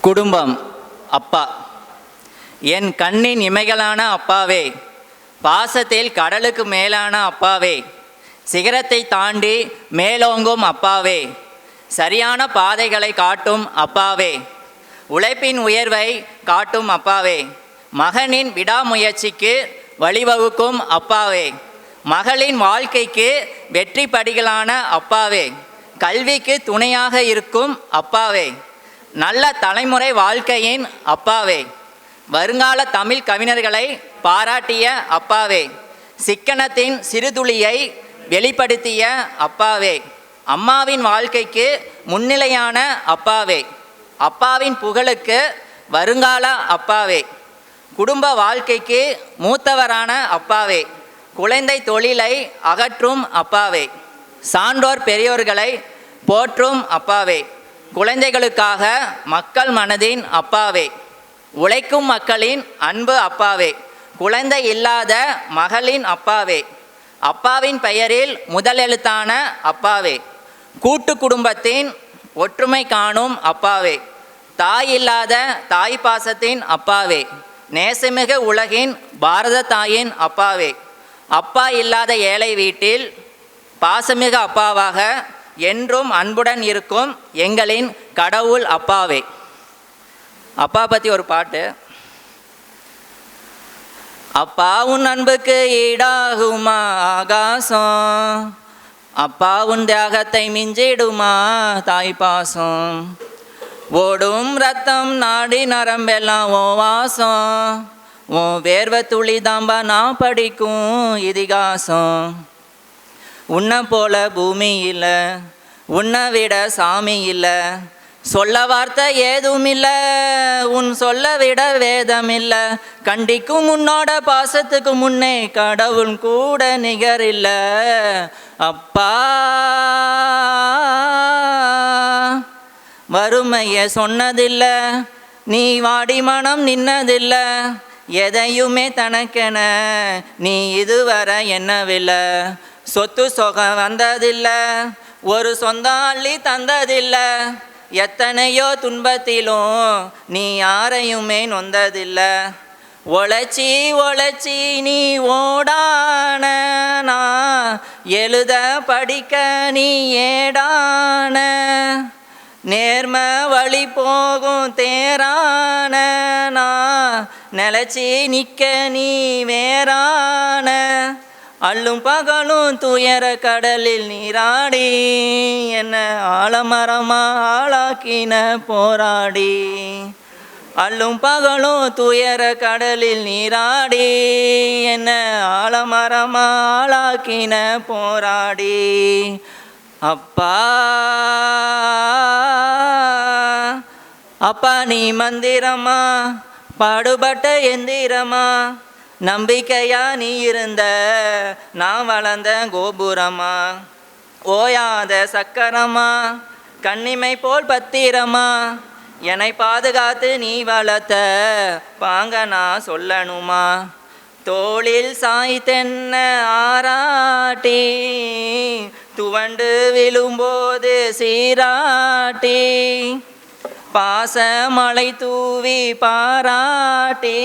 குடும்பம் அப்பா. என் கண்ணின் இமைகளான அப்பாவே பாசத்தில் கடலுக்கு மேலான அப்பாவே சிகரத்தை தாண்டி மேலோங்கும் அப்பாவே சரியான பாதைகளை காட்டும் அப்பாவே உழைப்பின் உயர்வை காட்டும் அப்பாவே மகனின் விடாமுயற்சிக்கு வழிவகுக்கும் அப்பாவே மகளின் வாழ்க்கைக்கு வெற்றி படிகளான அப்பாவே கல்விக்கு துணையாக இருக்கும் அப்பாவே. நல்ல தலைமுறை வாழ்க்கையின் அப்பாவே. வருங்கால தமிழ் கவிஞர்களை பாராட்டிய அப்பாவே. சிக்கனத்தின் சிறுதுளியை வெளிப்படுத்திய அப்பாவே. அம்மாவின் வாழ்க்கைக்கு முன்னிலையான அப்பாவே. அப்பாவின் புகழுக்கு வருங்கால அப்பாவே. குடும்ப வாழ்க்கைக்கு மூத்தவரான அப்பாவே. குழந்தை தொழிலை அகற்றும் அப்பாவே. சான்றோர் பெரியோர்களை போற்றும் அப்பாவே. குழந்தைகளுக்காக மக்கள் மனதின் அப்பாவே. உழைக்கும் மக்களின் அன்பு அப்பாவே. குழந்தை இல்லாத மகளின் அப்பாவே. அப்பாவின் பெயரில் முதலெழுத்தான அப்பாவே. கூட்டு குடும்பத்தின் ஒற்றுமை காணும் அப்பாவே. தாய் இல்லாத தாய் பாசத்தின் அப்பாவே. நேசமிகு உலகின் பாரத தாயின் அப்பாவே. அப்பா இல்லாத ஏழை வீட்டில் பாசமிகு அப்பாவாக என்றும் அன்புடன் இருக்கும் எங்களின் கடவுள் அப்பாவே. அப்பா பற்றி ஒரு பாட்டு. அப்பாவும் அன்புக்கு ஈடாகுமா ஆகாசம். அப்பாவும் தியாகத்தை மிஞ்சிடுமா தாய் பாசம். ஓடும் ரத்தம் நாடி நரம்பெல்லாம் ஓ வாசம். ஓ வேர்வை துளி தாம்பா நான் படிக்கும் இதிகாசம். உன்னை போல பூமி இல்லை உன்னை விட சாமி இல்லை. சொல்ல வார்த்தை ஏதும் இல்லை உன் சொல்ல விட வேதம் இல்லை. கண்டிக்கும் உன்னோட பாசத்துக்கு முன்னே கடவுள் கூட நிகர் இல்லை. அப்பா! வறுமைய சொன்னதில்லை நீ வாடி மனம் நின்னதில்லை. எதையுமே தனக்கென நீ இதுவரை என்னவில்லை சொத்து சொகம் வந்ததில்லை ஒரு சொந்தாளி தந்ததில்லை. எத்தனையோ துன்பத்திலும் நீ யாரையுமே நொந்ததில்லை. உழைச்சி உழைச்சி நீ ஓடான எழுத படிக்க நீ ஏடான. நேர்ம வழி போகும் தேரான நிலச்சி நிற்க நீ வேறான. அள்ளும் பகலும் துயர கடலில் நீராடி என்ன ஆழமரமா ஆளாக்கின போராடி. அள்ளும் பகலும் துயர கடலில் நீராடி என்ன ஆழமரமா ஆளாக்கின போராடி. அப்பா அப்பா நீ மந்திரமா பாடுபட்ட எந்திரமா நம்பிக்கையா நீ இருந்த நான் வளர்ந்த கோபுரமா? ஓயாத சக்கரமா? கண்ணிமை போல் பத்திரமா? என்னை பாதுகாத்து நீ வளர்த்த பாங்க நான் சொல்லணுமா? தோளில் சாய்த்தென்ன ஆராட்டி துவண்டு விழும்போது சீராட்டி பாசமலை தூவி பாராட்டி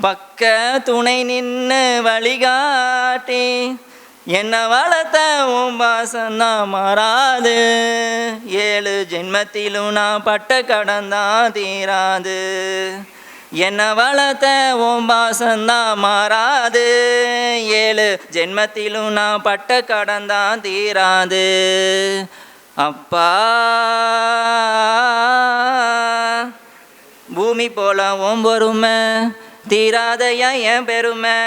பக்க துணை நின்று வழிகாட்டி. என்ன வளர்த்த உம்பாசம்தான் மாறாது. ஏழு ஜென்மத்திலும் நான் பட்ட கடந்தான் தீராது. என்ன வளர்த்த உம்பாசம்தான் மாறாது. ஏழு ஜென்மத்திலும் நான் பட்ட கடந்தான் தீராது. அப்பா. பூமி போல ஓம்பொருமை. தீராதையா என் பெருமை?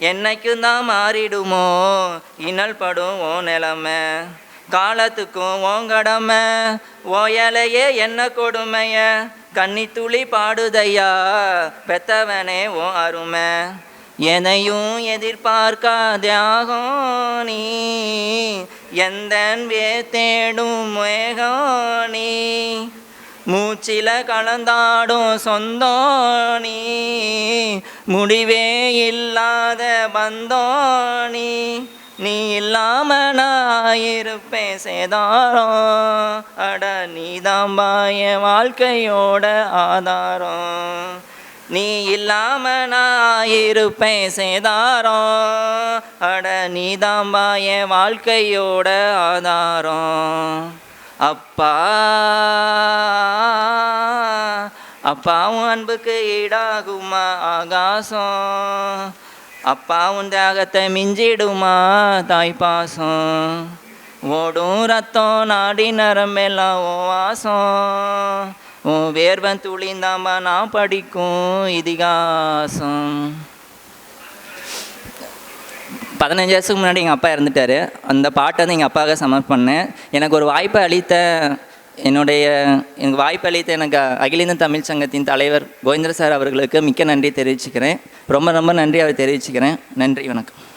என்னைக்கும் தான் மாறிடுமோ? இன்னல் படும் ஓ நிலமை. காலத்துக்கும் ஓங்கடமை ஓயலையே என்ன கொடுமைய? கன்னி துளி பாடுதையா? பெத்தவனே ஓ அருமை. எதையும் எதிர்பார்க்காதியாகும் நீ எந்தன் வே தேடும் மேகம் நீ மூச்சில கலந்தாடும் சொந்தோணி நீ முடிவே இல்லாத பந்தம் நீ நீ இல்லாம நான் இருப்பேன் சேதாரம். அட நீதாம்பா என் வாழ்க்கையோட ஆதாரம். நீ இல்லாம நான் இருப்பேன் சேதாரம். அட நீதாம்பா என் வாழ்க்கையோட ஆதாரம். அப்பா. அப்பாவும் அன்புக்கு ஈடாகுமா ஆகாசம்? அப்பாவும் தியாகத்தை மிஞ்சிடுமா தாய் பாசம் ஓடும் ரத்தம் நாடி நரம்பெல்லாம் ஓ வாசம். உன் வேர்வன் துளிந்தாம்பா நான் படிக்கும் இதிகாசம். பதினஞ்சு வருஷத்துக்கு முன்னாடி எங்கள் அப்பா இறந்துட்டார். அந்த பாட்டை வந்து எங்கள் அப்பாவுக்கு சமர்ப்பண்ணேன் எனக்கு ஒரு வாய்ப்பை அளித்த என்னுடைய எனக்கு வாய்ப்பு அளித்த எனக்கு அகில இந்திய தமிழ் சங்கத்தின் தலைவர் கோவிந்தர் சார் அவர்களுக்கு மிக்க நன்றி தெரிவிச்சுக்கிறேன். ரொம்ப ரொம்ப நன்றி அவர் தெரிவிச்சுக்கிறேன். நன்றி வணக்கம்.